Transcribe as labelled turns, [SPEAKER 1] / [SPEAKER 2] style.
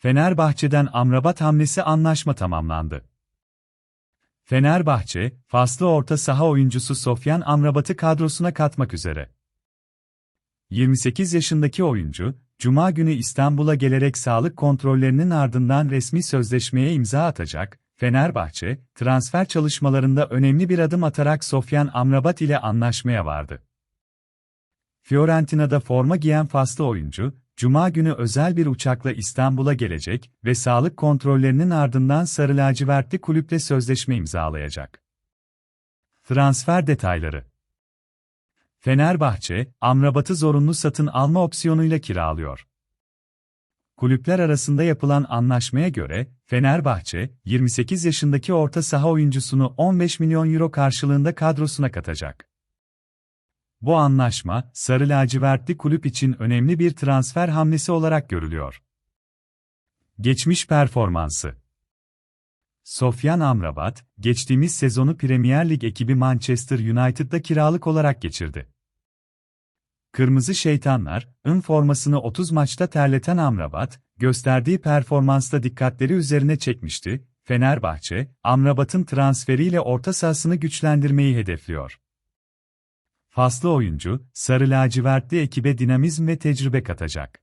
[SPEAKER 1] Fenerbahçe'den Amrabat hamlesi anlaşma tamamlandı. Fenerbahçe, faslı orta saha oyuncusu Sofyan Amrabat'ı kadrosuna katmak üzere. 28 yaşındaki oyuncu, Cuma günü İstanbul'a gelerek sağlık kontrollerinin ardından resmi sözleşmeye imza atacak, Fenerbahçe, transfer çalışmalarında önemli bir adım atarak Sofyan Amrabat ile anlaşmaya vardı. Fiorentina'da forma giyen faslı oyuncu, Cuma günü özel bir uçakla İstanbul'a gelecek ve sağlık kontrollerinin ardından Sarı Lacivertli kulüple sözleşme imzalayacak. Transfer detayları Fenerbahçe, Amrabat'ı zorunlu satın alma opsiyonuyla kiralıyor. Kulüpler arasında yapılan anlaşmaya göre, Fenerbahçe, 28 yaşındaki orta saha oyuncusunu 15 milyon euro karşılığında kadrosuna katacak. Bu anlaşma, Sarı Lacivertli kulüp için önemli bir transfer hamlesi olarak görülüyor. Geçmiş performansı Sofyan Amrabat, geçtiğimiz sezonu Premier Lig ekibi Manchester United'da kiralık olarak geçirdi. Kırmızı Şeytanlar, ın formasını 30 maçta terleten Amrabat, gösterdiği performansta dikkatleri üzerine çekmişti. Fenerbahçe, Amrabat'ın transferiyle orta sahasını güçlendirmeyi hedefliyor. Faslı oyuncu, Sarı Lacivertli ekibe dinamizm ve tecrübe katacak.